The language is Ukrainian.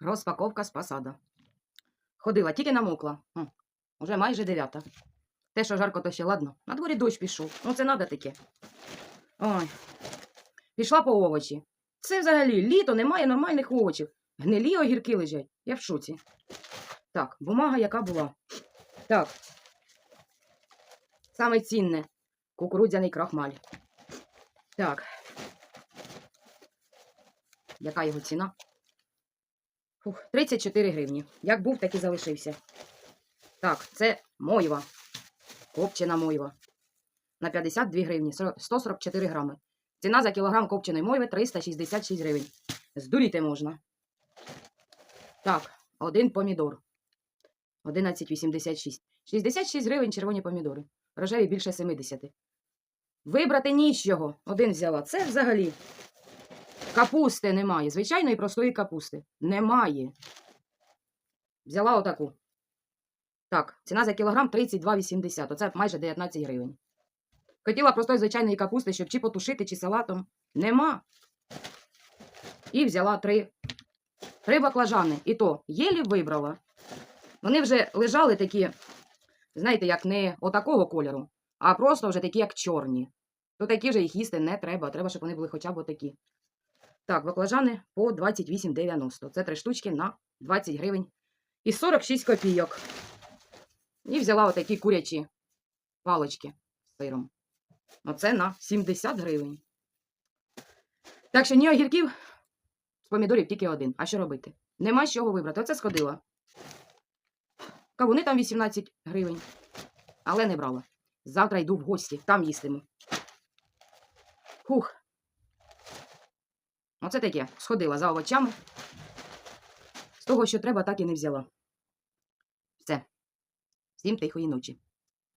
Розпаковка з посада. Ходила, тільки намокла. М, Уже майже дев'ята. Те, що жарко, то ще ладно. На дворі дощ пішов. Ну це надо таке. Ой. Пішла по овочі. Це взагалі літо, немає нормальних овочів. Гнилі огірки лежать. Я в шоці. Так, бумага, яка була. Так. Саме цінне. Кукурудзяний крахмаль. Так. Яка його ціна? Фух, 34 гривні. Як був, так і залишився. Так, це мойва. Копчена мойва. На 52 гривні, 144 грами. Ціна за кілограм копченої мойви 366 гривень. Здуріти можна. Так, один помідор. 11,86. 66 гривень червоні помідори. Рожеві більше 70. Вибрати нічого. Один взяла. Це взагалі. Капусти немає. Звичайної простої капусти. Немає. Взяла отаку. Так, ціна за кілограм 32,80. Оце майже 19 гривень. Хотіла простої звичайної капусти, щоб чи потушити, чи салатом. Нема. І взяла три. Три баклажани. І то єлі вибрала. Вони вже лежали такі, знаєте, як не отакого кольору, а просто вже такі, як чорні. То такі вже їх їсти не треба. Треба, щоб вони були хоча б отакі. Так, баклажани по 28,90. Це три штучки на 20 гривень. І 46 копійок. І взяла отакі курячі палочки з сиром. Оце на 70 гривень. Так що ні огірків, з помідорів тільки один. А що робити? Нема з чого вибрати. Оце сходила. Кавуни там 18 гривень. Але не брала. Завтра йду в гості, там їстиму. Фух. Оце таке. Сходила за овочами. З того, що треба, так і не взяла. Все. Всім тихої ночі.